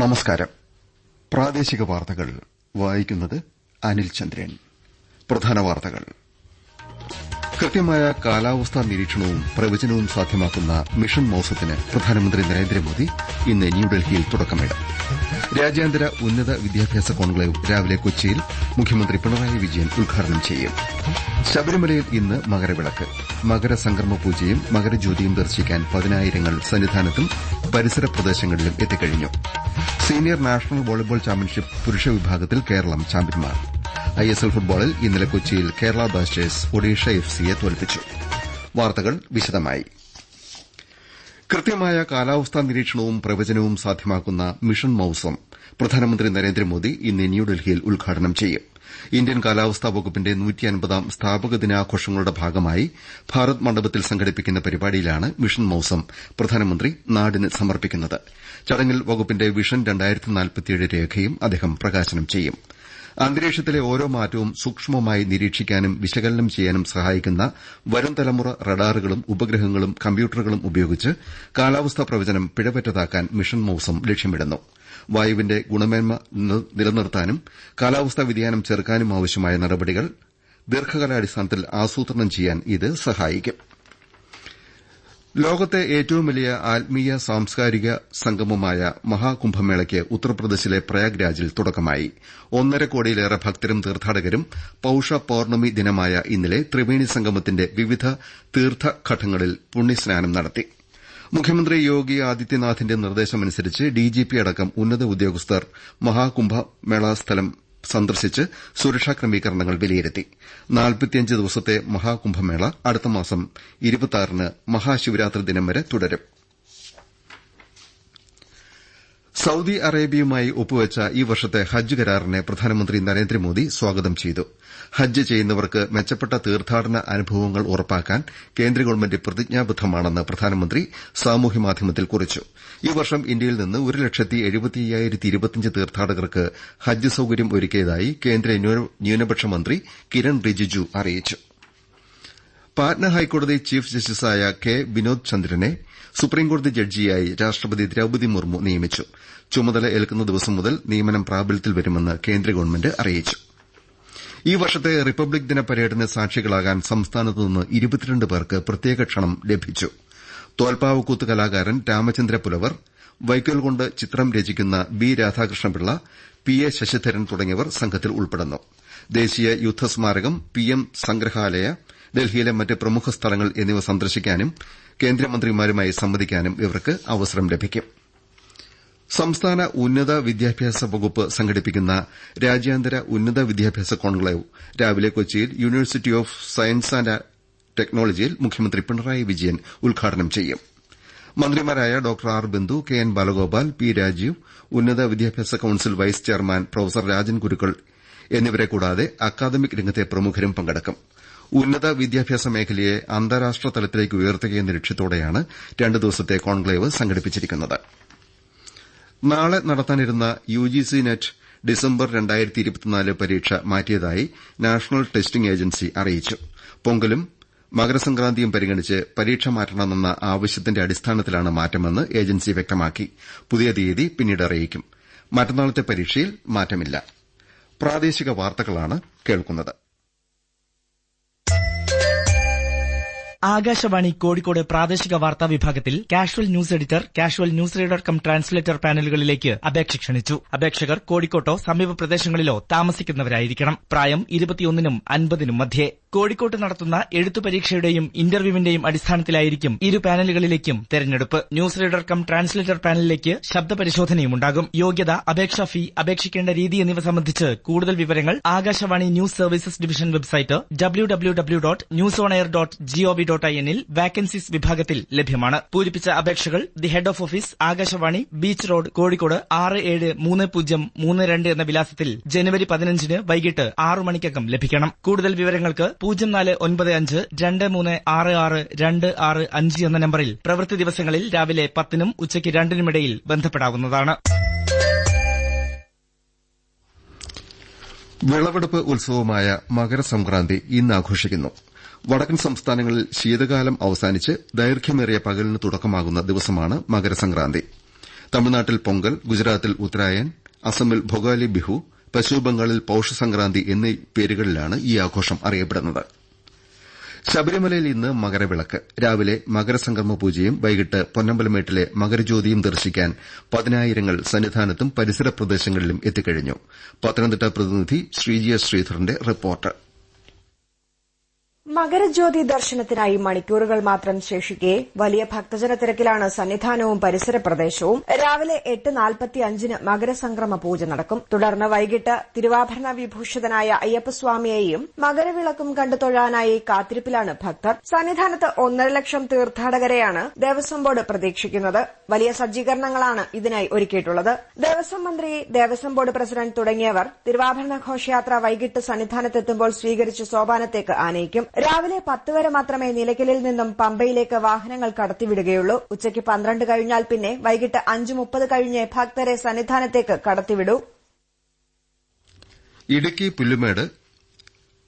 നമസ്കാരം. പ്രാദേശിക വാർത്തകൾ വായിക്കുന്നത് അനിൽ ചന്ദ്രൻ. പ്രധാന വാർത്തകൾ. കൃത്യമായ കാലാവസ്ഥാ നിരീക്ഷണവും പ്രവചനവും സാധ്യമാക്കുന്ന മിഷൻ മൌസത്തിന് പ്രധാനമന്ത്രി നരേന്ദ്രമോദി ഇന്ന് ന്യൂഡൽഹിയിൽ തുടക്കമിടും. രാജ്യാന്തര ഉന്നത വിദ്യാഭ്യാസ കോൺക്ലേവ് രാവിലെ കൊച്ചിയിൽ മുഖ്യമന്ത്രി പിണറായി വിജയൻ ഉദ്ഘാടനം ചെയ്യും. ശബരിമലയിൽ ഇന്ന് മകരവിളക്ക്. മകരസംക്രമ പൂജയും മകരജ്യോതിയും ദർശിക്കാൻ പതിനായിരങ്ങൾ സന്നിധാനത്തും പരിസര പ്രദേശങ്ങളിലും എത്തിക്കഴിഞ്ഞു. സീനിയർ നാഷണൽ വോളിബോൾ ചാമ്പ്യൻഷിപ്പ് പുരുഷ വിഭാഗത്തിൽ കേരളം ചാമ്പ്യന്മാർ. ഐഎസ്എൽ ഫുട്ബോളിൽ ഇന്നലെ കൊച്ചിയിൽ കേരള ബ്ലാസ്റ്റേഴ്സ് ഒഡീഷ എഫ് സിയെ തോൽപ്പിച്ചു. വാർത്തകൾ വിശദമായി. കൃത്യമായ കാലാവസ്ഥാ നിരീക്ഷണവും പ്രവചനവും സാധ്യമാക്കുന്ന മിഷൻ മൌസം പ്രധാനമന്ത്രി നരേന്ദ്രമോദി ഇന്ന് ന്യൂഡൽഹിയിൽ ഉദ്ഘാടനം ചെയ്യും. ഇന്ത്യൻ കാലാവസ്ഥാ വകുപ്പിന്റെ നൂറ്റിയൻപതാം സ്ഥാപക ദിനാഘോഷങ്ങളുടെ ഭാഗമായി ഭാരത് മണ്ഡപത്തിൽ സംഘടിപ്പിക്കുന്ന പരിപാടിയിലാണ് മിഷൻ മൌസം പ്രധാനമന്ത്രി നാടിന് സമർപ്പിക്കുന്നത്. ചടങ്ങിൽ വകുപ്പിന്റെ വിഷൻ രേഖയും അദ്ദേഹം പ്രകാശനം ചെയ്യും. അന്തരീക്ഷത്തിലെ ഓരോ മാറ്റവും സൂക്ഷ്മമായി നിരീക്ഷിക്കാനും വിശകലനം ചെയ്യാനും സഹായിക്കുന്ന വരും തലമുറ റഡാറുകളും ഉപഗ്രഹങ്ങളും കമ്പ്യൂട്ടറുകളും ഉപയോഗിച്ച് കാലാവസ്ഥാ പ്രവചനം പിഴവറ്റതാക്കാൻ മിഷൻ മൌസം ലക്ഷ്യമിടുന്നു. വായുവിന്റെ ഗുണമേന്മ നിലനിർത്താനും കാലാവസ്ഥാ വ്യതിയാനം ചെറുക്കാനും ആവശ്യമായ നടപടികൾ ദീർഘകാലാടിസ്ഥാനത്തിൽ ആസൂത്രണം ചെയ്യാൻ ഇത് സഹായിക്കും. ലോകത്തെ ഏറ്റവും വലിയ ആത്മീയ സാംസ്കാരിക സംഗമമായ മഹാകുംഭമേളയ്ക്ക് ഉത്തർപ്രദേശിലെ പ്രയാഗ്രാജിൽ തുടക്കമായി. ഒന്നര കോടിയിലേറെ ഭക്തരും തീർത്ഥാടകരും പൌഷ പൌർണമി ദിനമായ ഇന്നലെ ത്രിവേണി സംഗമത്തിന്റെ വിവിധ തീർത്ഥഘട്ടങ്ങളിൽ പുണ്യസ്നാനം നടത്തി. മുഖ്യമന്ത്രി യോഗി ആദിത്യനാഥിന്റെ നിർദ്ദേശമനുസരിച്ച് ഡിജിപി അടക്കം ഉന്നത ഉദ്യോഗസ്ഥർ മഹാകുംഭമേള സ്ഥലം സന്ദർശിച്ച് സുരക്ഷാ ക്രമീകരണങ്ങൾ വിലയിരുത്തി. നാൽപ്പത്തിയഞ്ച് ദിവസത്തെ മഹാകുംഭമേള അടുത്തമാസം ന് മഹാശിവരാത്രി ദിനം വരെ തുടരും. സൌദി അറേബ്യയുമായി ഒപ്പുവെച്ച ഈ വർഷത്തെ ഹജ്ജ് കരാറിനെ പ്രധാനമന്ത്രി നരേന്ദ്രമോദി സ്വാഗതം ചെയ്തു. ഹജ്ജ് ചെയ്യുന്നവർക്ക് മെച്ചപ്പെട്ട തീർത്ഥാടന അനുഭവങ്ങൾ ഉറപ്പാക്കാൻ കേന്ദ്ര ഗവൺമെന്റ് പ്രതിജ്ഞാബദ്ധമാണെന്ന് പ്രധാനമന്ത്രി സാമൂഹ്യമാധ്യമത്തിൽ കുറിച്ചു. ഈ വർഷം ഇന്ത്യയിൽ നിന്ന് ഒരു ലക്ഷത്തി എഴുപത്തിയ്യായിരത്തി ഇരുപത്തിയഞ്ച് തീർത്ഥാടകർക്ക് ഹജ്ജ് സൌകര്യം ഒരുക്കിയതായി കേന്ദ്ര ന്യൂനപക്ഷ മന്ത്രി കിരൺ റിജിജു അറിയിച്ചു. പാറ്റ്ന ഹൈക്കോടതി ചീഫ് ജസ്റ്റിസായ കെ വിനോദ് ചന്ദ്രനെ സുപ്രീംകോടതി ജഡ്ജിയായി രാഷ്ട്രപതി ദ്രൌപതി മുർമു നിയമിച്ചു. ചുമതല ഏൽക്കുന്ന ദിവസം മുതൽ നിയമനം പ്രാബല്യത്തിൽ വരുമെന്ന് കേന്ദ്ര ഗവൺമെന്റ് അറിയിച്ചു. ഈ വർഷത്തെ റിപ്പബ്ലിക് ദിന പരേഡിന് സാക്ഷികളാകാൻ സംസ്ഥാനത്തുനിന്ന് ഇരുപത്തിരണ്ട് പേർക്ക് പ്രത്യേക ക്ഷണം ലഭിച്ചു. തോൽപ്പാവക്കൂത്ത് കലാകാരൻ രാമചന്ദ്ര പുലവർ വൈക്കോൽകൊണ്ട് ചിത്രം രചിക്കുന്ന B Radhakrishnapillai P A Sasidharan തുടങ്ങിയവർ സംഘത്തിൽ ഉൾപ്പെടുന്നു. ദേശീയ യുദ്ധസ്മാരകം പി എം സംഗ്രഹാലയ ഡൽഹിയിലെ മറ്റ് പ്രമുഖ സ്ഥലങ്ങൾ എന്നിവ സന്ദർശിക്കാനും കേന്ദ്രമന്ത്രിമാരുമായി സംവദിക്കാനും ഇവർക്ക് അവസരം ലഭിക്കും. സംസ്ഥാന ഉന്നത വിദ്യാഭ്യാസ വകുപ്പ് സംഘടിപ്പിക്കുന്ന രാജ്യാന്തര ഉന്നത വിദ്യാഭ്യാസ കോൺക്ലേവ് രാവിലെ കൊച്ചിയിൽ യൂണിവേഴ്സിറ്റി ഓഫ് സയൻസ് ആന്റ് ടെക്നോളജിയിൽ മുഖ്യമന്ത്രി പിണറായി വിജയൻ ഉദ്ഘാടനം ചെയ്യും. മന്ത്രിമാരായ doctor R Bindu K N Balagopal P Rajeev ഉന്നത വിദ്യാഭ്യാസ council vice chairman professor Rajan Gurukkal എന്നിവരെ കൂടാതെ അക്കാദമിക് രംഗത്തെ പ്രമുഖരും പങ്കെടുക്കും. ഉന്നത വിദ്യാഭ്യാസ മേഖലയെ അന്താരാഷ്ട്ര തലത്തിലേക്ക് ഉയർത്തുകയെന്ന ലക്ഷ്യത്തോടെയാണ് രണ്ടു ദിവസത്തെ കോൺക്ലേവ് സംഘടിപ്പിച്ചിരിക്കുന്നത്. നാളെ നടത്താനിരുന്ന യുജിസി നെറ്റ് ഡിസംബർ പരീക്ഷ മാറ്റിയതായി നാഷണൽ ടെസ്റ്റിംഗ് ഏജൻസി അറിയിച്ചു. പൊങ്കലും മകരസംക്രാന്തിയും പരിഗണിച്ച് പരീക്ഷ മാറ്റണമെന്ന ആവശ്യത്തിന്റെ അടിസ്ഥാനത്തിലാണ് മാറ്റമെന്ന് ഏജൻസി വ്യക്തമാക്കി. പുതിയ തീയതി പിന്നീട് അറിയിക്കും. മറ്റന്നാളത്തെ പരീക്ഷയിൽ മാറ്റമില്ല. പ്രാദേശിക വാർത്തകളാണ് കേൾക്കുന്നത്. ആകാശവാണി കോഴിക്കോട് പ്രാദേശിക വാർത്താ വിഭാഗത്തിൽ casual news editor casual news reader cum translator പാനലുകളിലേക്ക് അപേക്ഷ ക്ഷണിച്ചു. അപേക്ഷകർ കോഴിക്കോട്ടോ സമീപ പ്രദേശങ്ങളിലോ താമസിക്കുന്നവരായിരിക്കണം. പ്രായം ഇരുപത്തിയൊന്നിനും അൻപതിനും മധ്യേ. കോഴിക്കോട്ട് നടത്തുന്ന എഴുത്തു പരീക്ഷയുടെയും ഇന്റർവ്യൂവിന്റെയും അടിസ്ഥാനത്തിലായിരിക്കും ഇരു പാനലുകളിലേക്കും തെരഞ്ഞെടുപ്പ്. ന്യൂസ് റീഡർ കം ട്രാൻസ്ലേറ്റർ പാനലിലേക്ക് ശബ്ദ പരിശോധനയും ഉണ്ടാകും. യോഗ്യത അപേക്ഷാ ഫീ അപേക്ഷിക്കേണ്ട രീതി എന്നിവ സംബന്ധിച്ച് കൂടുതൽ വിവരങ്ങൾ Akashvani news services division website W W W dot news on air dot gov dot I എന്നിൽ വാക്കൻസീസ് വിഭാഗത്തിൽ ലഭ്യമാണ്. പൂരിപ്പിച്ച അപേക്ഷകൾ the head of office Akashvani beach road Kozhikode ആറ് ഏഴ് മൂന്ന് പൂജ്യം മൂന്ന് രണ്ട് എന്ന വിലാസത്തിൽ ജനുവരി പതിനഞ്ചിന് വൈകിട്ട് ആറു മണിക്കകം ലഭിക്കണം. കൂടുതൽ വിവരങ്ങൾക്ക് പൂജ്യം നാല് ഒൻപത് അഞ്ച് രണ്ട് മൂന്ന് ആറ് ആറ് രണ്ട് ആറ് അഞ്ച് എന്ന നമ്പറിൽ പ്രവൃത്തി ദിവസങ്ങളിൽ രാവിലെ പത്തിനും ഉച്ചയ്ക്ക് രണ്ടിനുമിടയിൽ ബന്ധപ്പെടാവുന്നതാണ്. വിളവെടുപ്പ് ഉത്സവമായ മകരസംക്രാന്തി ഇന്ന് ആഘോഷിക്കുന്നു. വടക്കൻ സംസ്ഥാനങ്ങളിൽ ശീതകാലം അവസാനിച്ച് ദൈർഘ്യമേറിയ പകലിന് തുടക്കമാകുന്ന ദിവസമാണ് മകരസംക്രാന്തി. തമിഴ്നാട്ടിൽ പൊങ്കൽ ഗുജറാത്തിൽ ഉത്തരായൻ അസമിൽ ഭൊഗാലി ബിഹു പശ്ചിമബംഗാളിൽ പൌഷ സംക്രാന്തി എന്നീ പേരുകളിലാണ് ഈ ആഘോഷം അറിയപ്പെടുന്നത്. ശബരിമലയിൽ ഇന്ന് മകരവിളക്ക്. രാവിലെ മകരസംക്രമ പൂജയും വൈകിട്ട് പൊന്നമ്പലമേട്ടിലെ മകരജ്യോതിയും ദർശിക്കാൻ പതിനായിരങ്ങൾ സന്നിധാനത്തും പരിസര പ്രദേശങ്ങളിലും എത്തിക്കഴിഞ്ഞു. പത്തനംതിട്ട പ്രതിനിധി ശ്രീജി എസ് ശ്രീധരന്റെ റിപ്പോർട്ട്. മകരജ്യോതി ദർശനത്തിനായി മണിക്കൂറുകൾ മാത്രം ശേഷിക്കെ വലിയ ഭക്തജന തിരക്കിലാണ് സന്നിധാനവും പരിസര പ്രദേശവും രാവിലെ എട്ട് നാൽപ്പത്തി അഞ്ചിന് മകരസംക്രമ പൂജ നടക്കും. തുടർന്ന് വൈകിട്ട് തിരുവാഭരണ വിഭൂഷിതനായ അയ്യപ്പസ്വാമിയെയും മകരവിളക്കും കണ്ടു തൊഴാനായി കാത്തിരിപ്പിലാണ് ഭക്തർ. സന്നിധാനത്ത് ഒന്നര ലക്ഷം തീർത്ഥാടകരെയാണ് ദേവസ്വം ബോർഡ് പ്രതീക്ഷിക്കുന്നത്. വലിയ സജ്ജീകരണങ്ങളാണ് ഇതിനായി ഒരുക്കിയിട്ടുള്ളത്. ദേവസ്വം മന്ത്രി ദേവസ്വം ബോർഡ് പ്രസിഡന്റ് തുടങ്ങിയവർ തിരുവാഭരണ ഘോഷയാത്ര വൈകിട്ട് സന്നിധാനത്തെത്തുമ്പോൾ സ്വീകരിച്ച് സോപാനത്തേക്ക് ആനയിക്കും. രാവിലെ പത്ത് വരെ മാത്രമേ നിലയ്ക്കലിൽ നിന്നും പമ്പയിലേക്ക് വാഹനങ്ങൾ കടത്തിവിടുകയുള്ളൂ. ഉച്ചയ്ക്ക് പന്ത്രണ്ട് കഴിഞ്ഞാൽ പിന്നെ വൈകിട്ട് അഞ്ച് മുപ്പത് കഴിഞ്ഞ് ഭക്തരെ സന്നിധാനത്തേക്ക് കടത്തിവിടൂ. ഇടുക്കി പുല്ലുമേട്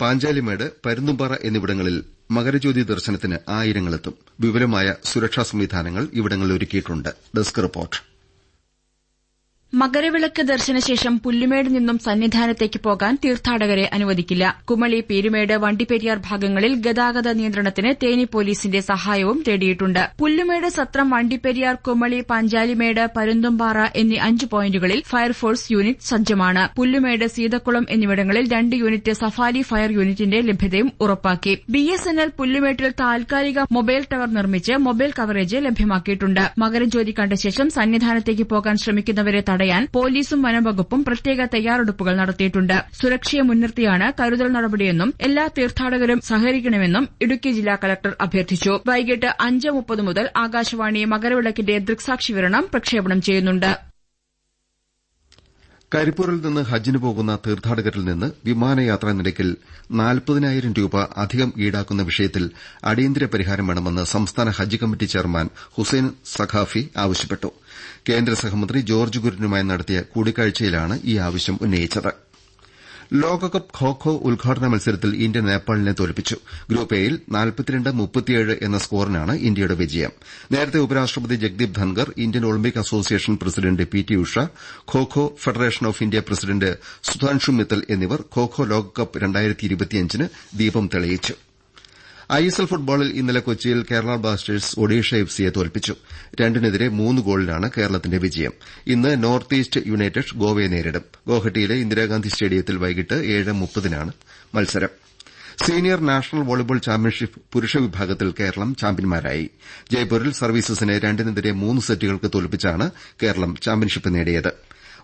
പാഞ്ചാലിമേട് പരുന്തുംപാറ എന്നിവിടങ്ങളിൽ മകരജ്യോതി ദർശനത്തിന് ആയിരങ്ങളെത്തും. വിപുലമായ സുരക്ഷാ സംവിധാനങ്ങൾ ഇവിടങ്ങളിൽ ഒരുക്കിയിട്ടുണ്ട്. Desk report. മകരവിളക്ക് ദർശനശേഷം പുല്ലുമേട് നിന്നും സന്നിധാനത്തേക്ക് പോകാൻ തീർത്ഥാടകരെ അനുവദിക്കില്ല. കുമളി പീരുമേട് വണ്ടിപ്പെരിയാർ ഭാഗങ്ങളിൽ ഗതാഗത നിയന്ത്രണത്തിന് തേനി പോലീസിന്റെ സഹായവും തേടിയിട്ടുണ്ട്. പുല്ലുമേട് സത്രം വണ്ടിപ്പെരിയാർ കുമളി പഞ്ചാലിമേട് പരുന്തുംപാറ എന്നീ അഞ്ച് പോയിന്റുകളിൽ ഫയർഫോഴ്സ് യൂണിറ്റ് സജ്ജമാണ്. പുല്ലുമേട് സീതക്കുളം എന്നിവിടങ്ങളിൽ രണ്ട് യൂണിറ്റ് സഫാരി ഫയർ യൂണിറ്റിന്റെ ലഭ്യതയും ഉറപ്പാക്കി. ബി എസ് എൻ എൽ പുല്ലുമേട്ടിൽ താൽക്കാലിക മൊബൈൽ ടവർ നിർമ്മിച്ച് മൊബൈൽ കവറേജ് ലഭ്യമാക്കിയിട്ടുണ്ട്. മകരജ്യോതി കണ്ട ശേഷം സന്നിധാനത്തേക്ക് പോകാൻ ശ്രമിക്കുന്നവരെ തടയാൻ പോലീസും വനംവകുപ്പും പ്രത്യേക തയ്യാറെടുപ്പുകൾ നടത്തിയിട്ടുണ്ട്. സുരക്ഷയെ മുൻനിർത്തിയാണ് കരുതൽ നടപടിയെന്നും എല്ലാ തീർത്ഥാടകരും സഹകരിക്കണമെന്നും ഇടുക്കി ജില്ലാ കലക്ടർ അഭ്യർത്ഥിച്ചു. വൈകിട്ട് അഞ്ച് മുപ്പത് മുതൽ ആകാശവാണി മകരവിളക്കിന്റെ ദൃക്സാക്ഷി വിവരണം പ്രക്ഷേപണം ചെയ്യുന്നുണ്ട്. കരിപ്പൂരിൽ നിന്ന് ഹജ്ജിന് പോകുന്ന തീർത്ഥാടകരിൽ നിന്ന് വിമാനയാത്രാ നിരക്കിൽ നാൽപ്പതിനായിരം രൂപ അധികം ഈടാക്കുന്ന വിഷയത്തിൽ അടിയന്തര പരിഹാരം വേണമെന്ന് സംസ്ഥാന Hajj committee chairman Hussain Saqafi ആവശ്യപ്പെട്ടു. കേന്ദ്ര സഹമന്ത്രി ജോർജ് കുര്യനുമായി നടത്തിയ കൂടിക്കാഴ്ചയിലാണ് ഈ ആവശ്യം ഉന്നയിച്ചത്. ലോകകപ്പ് ഖോഖോ ഉദ്ഘാടന മത്സരത്തിൽ ഇന്ത്യ നേപ്പാളിനെ തോൽപ്പിച്ചു. ഗ്രൂപ്പ് എയിൽ എന്ന സ്കോറിനാണ് ഇന്ത്യയുടെ വിജയം. നേരത്തെ ഉപരാഷ്ട്രപതി Jagdeep Dhankhar Indian Olympic Association president P T Usha Kho Kho Federation of India president Sudhanshu Mittal എന്നിവർ ഖോഖോ ലോകകപ്പ് ലോകകപ്പ് ന് ദീപം തെളിയിച്ചു. ഐഎസ്എൽ ഫുട്ബോളിൽ ഇന്നലെ കൊച്ചിയിൽ കേരള ബ്ലാസ്റ്റേഴ്സ് ഒഡീഷ എഫ്സിയെ തോൽപ്പിച്ചു. രണ്ടിനെതിരെ മൂന്ന് ഗോളിലാണ് കേരളത്തിന്റെ വിജയം. ഇന്ന് നോർത്ത് ഈസ്റ്റ് യുണൈറ്റഡ് ഗോവയെ നേരിടും. ഗോഹട്ടിയിലെ ഇന്ദിരാഗാന്ധി സ്റ്റേഡിയത്തിൽ വൈകിട്ട് ഏഴ് മുപ്പതിനാണ് മത്സരം. സീനിയർ നാഷണൽ വോളിബോൾ ചാമ്പ്യൻഷിപ്പ് പുരുഷ വിഭാഗത്തിൽ കേരളം ചാമ്പ്യന്മാരായി. ജയ്പൂരിൽ സർവീസസിനെ രണ്ടിനെതിരെ മൂന്ന് സെറ്റുകൾക്ക് തോൽപ്പിച്ചാണ് കേരളം ചാമ്പ്യൻഷിപ്പ് നേടിയത്.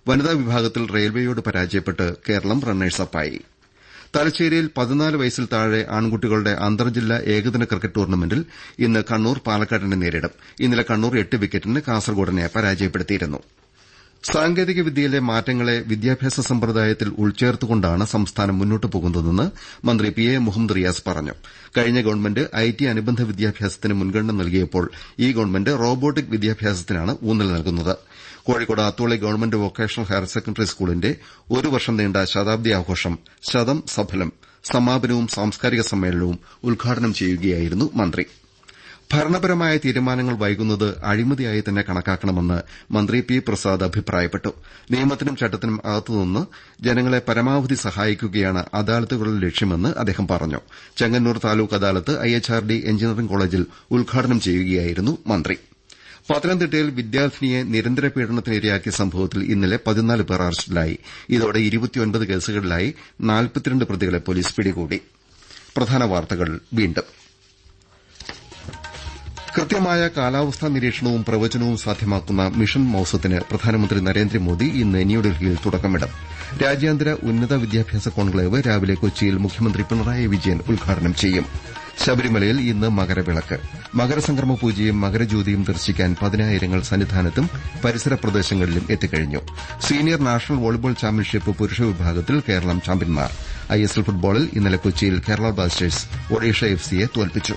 വനിതാ വിഭാഗത്തിൽ റെയിൽവേയോട് പരാജയപ്പെട്ട് കേരളം റണ്ണേഴ്സപ്പായി തലശ്ശേരിയിൽ പതിനാല് വയസ്സിൽ താഴെ ആൺകുട്ടികളുടെ അന്തർജില്ലാ ഏകദിന ക്രിക്കറ്റ് ടൂർണമെന്റിൽ ഇന്ന് കണ്ണൂർ പാലക്കാടിനെ നേരിടും. ഇന്നലെ കണ്ണൂർ എട്ട് വിക്കറ്റിന് കാസർകോടിനെ പരാജയപ്പെടുത്തിയിരുന്നു. സാങ്കേതിക വിദ്യയിലെ മാറ്റങ്ങളെ വിദ്യാഭ്യാസ സമ്പ്രദായത്തിൽ ഉൾച്ചേർത്തുകൊണ്ടാണ് സംസ്ഥാനം മുന്നോട്ട് പോകുന്നതെന്ന് മന്ത്രി പി എ മുഹമ്മദ് റിയാസ് പറഞ്ഞു. കഴിഞ്ഞ ഗവൺമെന്റ് ഐടി അനുബന്ധ വിദ്യാഭ്യാസത്തിന് മുൻഗണന നൽകിയപ്പോൾ ഈ ഗവൺമെന്റ് റോബോട്ടിക് വിദ്യാഭ്യാസത്തിനാണ് ഊന്നൽ നൽകുന്നത്. Kozhikode Atholi government vocational higher secondary സ്കൂളിന്റെ ഒരു വർഷം നീണ്ട ശതാബ്ദി ആഘോഷം ശതം സഫലം സമാപനവും സാംസ്കാരിക സമ്മേളനവും ഉദ്ഘാടനം ചെയ്യുകയായിരുന്നു മന്ത്രി. ഭരണപരമായ തീരുമാനങ്ങൾ വൈകുന്നത് അഴിമതിയായി തന്നെ കണക്കാക്കണമെന്ന് മന്ത്രി പി പ്രസാദ് അഭിപ്രായപ്പെട്ടു. നിയമത്തിനും ചട്ടത്തിനും അകത്തുനിന്ന് ജനങ്ങളെ പരമാവധി സഹായിക്കുകയാണ് അദാലത്തുകളുടെ ലക്ഷ്യമെന്ന് അദ്ദേഹം പറഞ്ഞു. ചെങ്ങന്നൂർ താലൂക്ക് അദാലത്ത് ഐഎച്ച്ആർഡി എഞ്ചിനീയറിംഗ് കോളേജിൽ ഉദ്ഘാടനം ചെയ്യുകയായിരുന്നു മന്ത്രി. പത്തനംതിട്ടയിൽ വിദ്യാർത്ഥിനിയെ നിരന്തര പീഡനത്തിനിരയാക്കിയ സംഭവത്തിൽ ഇന്നലെ പതിനാല് പേർ അറസ്റ്റിലായി. ഇതോടെ കേസുകളിലായി പ്രതികളെ പോലീസ് പിടികൂടി. കൃത്യമായ കാലാവസ്ഥാ നിരീക്ഷണവും പ്രവചനവും സാധ്യമാക്കുന്ന മിഷൻ മൌസത്തിന് പ്രധാനമന്ത്രി നരേന്ദ്രമോദി ഇന്ന് ന്യൂഡൽഹിയിൽ തുടക്കമിടും. രാജ്യാന്തര ഉന്നത വിദ്യാഭ്യാസ കോൺക്ലേവ് രാവിലെ കൊച്ചിയിൽ മുഖ്യമന്ത്രി പിണറായി വിജയൻ ഉദ്ഘാടനം ചെയ്യും. ശബരിമലയിൽ ഇന്ന് മകരവിളക്ക്. മകരസംക്രമ പൂജയും മകരജ്യോതിയും ദർശിക്കാൻ പതിനായിരങ്ങൾ സന്നിധാനത്തും പരിസര പ്രദേശങ്ങളിലും എത്തിക്കഴിഞ്ഞു. സീനിയർ നാഷണൽ വോളിബോൾ ചാമ്പ്യൻഷിപ്പ് പുരുഷ വിഭാഗത്തിൽ കേരളം ചാമ്പ്യന്മാർ. ഐഎസ്എൽ ഫുട്ബോളിൽ ഇന്നലെ കൊച്ചിയിൽ കേരള ബ്ലാസ്റ്റേഴ്സ് ഒഡീഷ എഫ്സിയെ തോൽപ്പിച്ചു.